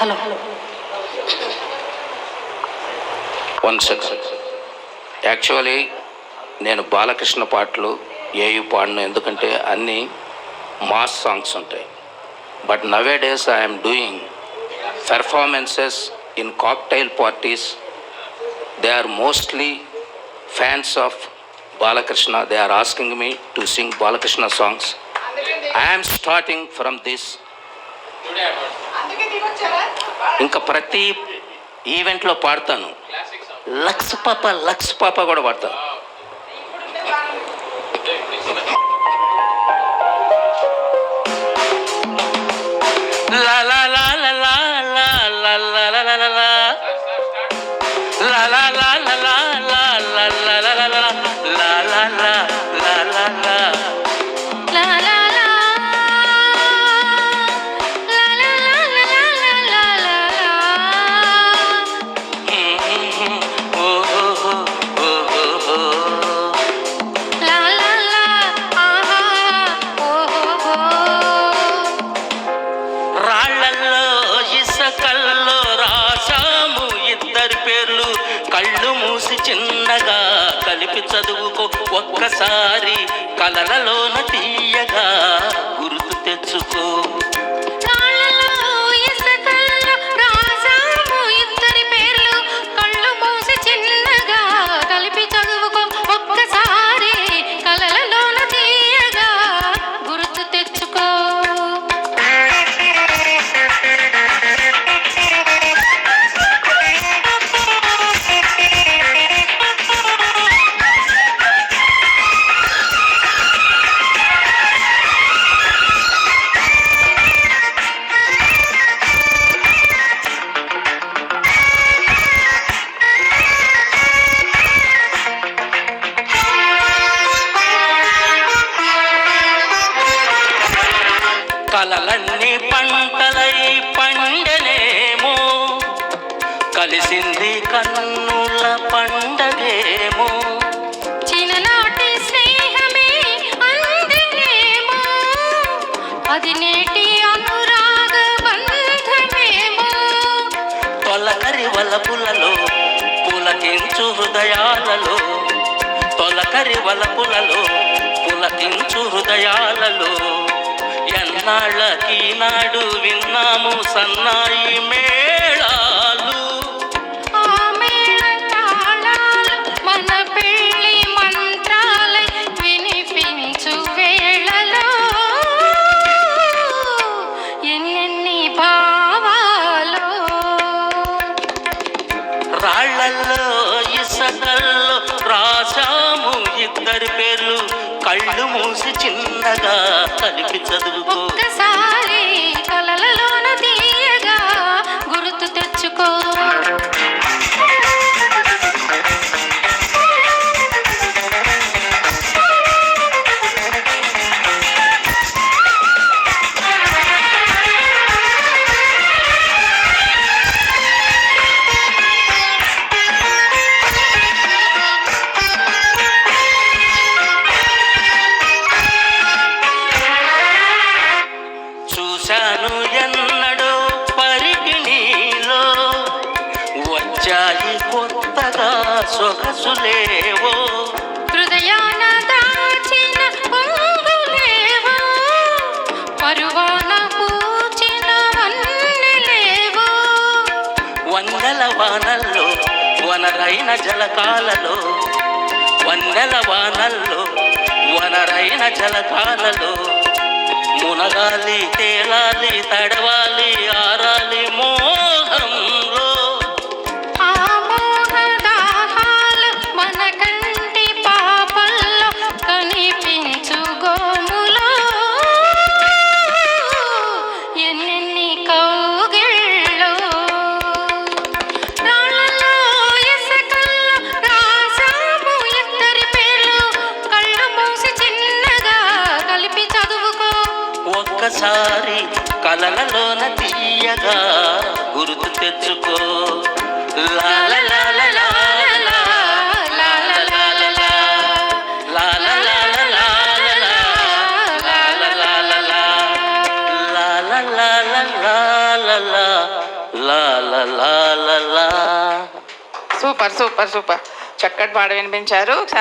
Hello. Hello one second actually నేను బాలకృష్ణ పాటలు ఏవి పాడను ఎందుకంటే అన్నీ మాస్ సాంగ్స్ ఉంటాయి. But nowadays I'm doing performances in cocktail parties they are mostly fans of Balakrishna. They are asking me to sing Balakrishna songs I'm starting from this ఇంకా ప్రతి ఈవెంట్లో పాడతాను లక్స్ పాప లక్స్ పాప కూడా పాడతాను la లా లా లా కలిపి చదువుకో ఒక్కసారి కలలలోన తీయగా కన్నుల పండగేమో. చిన్ననాటి స్నేహమే అందనేమో అది నేటి అనురాగ బంధమేమో. తొలకరి వలపులలో పులకించు హృదయాలలో. తొలకరి వలపులలో పులకించు హృదయాలలో. ఎన్నాళ్ళకి నాడు విన్నాము సన్నాయి మేళాలు రాళ్ళల్లో ఇసకల్లో రాసాము ఇద్దరి పేర్లు. కళ్ళు మూసి చిన్నగా కలిపి చదువుకో. చూశాను ఎన్నడో పరిగిణిలో వచ్చాయి కొత్తగా సొగసులేవో హృదయాన దాచిన పొంగులేవో పరువాన పూచిన వన్నెలేవో వందల వానల్లో వనరైన జలకాలలో. వందల వానల్లో వనరైన జలకాలలో. మునగాలి తేలాలి తడవాలి ఆరాలి మోహంలో. ఆ మోహదాహాలు మన కంటి పాపల్లో కనిపించు గోములో ఎన్నెన్ని ఒక్కసారి కలలలోన తీయగా గుర్తు తెచ్చుకో. Super super super. చక్కటి పాట వినిపించారు.